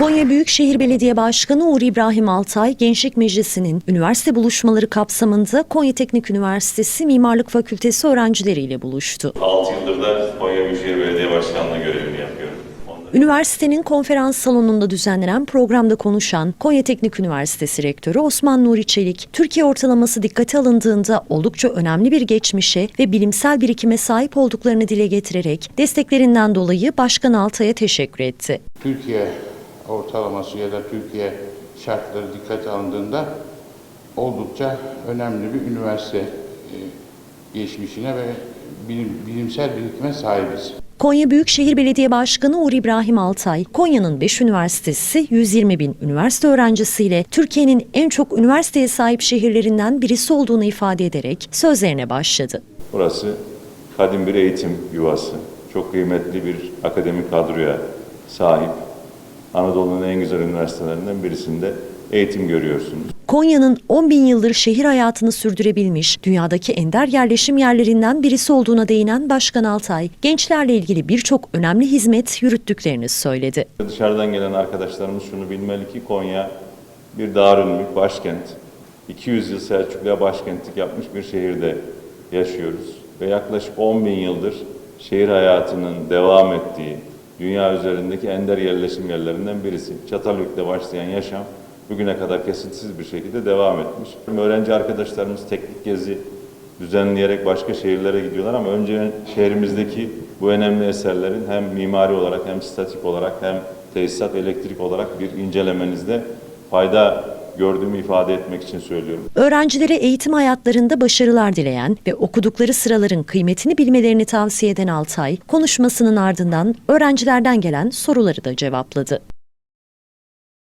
Konya Büyükşehir Belediye Başkanı Uğur İbrahim Altay, Gençlik Meclisi'nin üniversite buluşmaları kapsamında Konya Teknik Üniversitesi Mimarlık Fakültesi öğrencileriyle buluştu. 6 yıldır da Konya Büyükşehir Belediye Başkanlığı görevini yapıyorum. Üniversitenin konferans salonunda düzenlenen programda konuşan Konya Teknik Üniversitesi Rektörü Osman Nuri Çelik, Türkiye ortalaması dikkate alındığında oldukça önemli bir geçmişe ve bilimsel birikime sahip olduklarını dile getirerek desteklerinden dolayı Başkan Altay'a teşekkür etti. Türkiye ortalaması ya da Türkiye şartları dikkate alındığında oldukça önemli bir üniversite e, geçmişine ve bilim, bilimsel birikime sahibiz. Konya Büyükşehir Belediye Başkanı Uğur İbrahim Altay, Konya'nın 5 üniversitesi 120 bin üniversite öğrencisiyle Türkiye'nin en çok üniversiteye sahip şehirlerinden birisi olduğunu ifade ederek sözlerine başladı. Burası kadim bir eğitim yuvası. Çok kıymetli bir akademik kadroya sahip. Anadolu'nun en güzel üniversitelerinden birisinde eğitim görüyorsunuz. Konya'nın 10 bin yıldır şehir hayatını sürdürebilmiş, dünyadaki ender yerleşim yerlerinden birisi olduğuna değinen Başkan Altay, gençlerle ilgili birçok önemli hizmet yürüttüklerini söyledi. Dışarıdan gelen arkadaşlarımız şunu bilmeli ki Konya bir darülmülk başkent. 200 yıl Selçuklu'ya başkentlik yapmış bir şehirde yaşıyoruz. Ve yaklaşık 10 bin yıldır şehir hayatının devam ettiği, dünya üzerindeki ender yerleşim yerlerinden birisi. Çatalhöyük'te başlayan yaşam bugüne kadar kesintisiz bir şekilde devam etmiş. Öğrenci arkadaşlarımız teknik gezi düzenleyerek başka şehirlere gidiyorlar ama önce şehrimizdeki bu önemli eserlerin hem mimari olarak hem statik olarak hem tesisat elektrik olarak bir incelemenizde fayda gördüğümü ifade etmek için söylüyorum. Öğrencilere eğitim hayatlarında başarılar dileyen ve okudukları sıraların kıymetini bilmelerini tavsiye eden Altay, konuşmasının ardından öğrencilerden gelen soruları da cevapladı.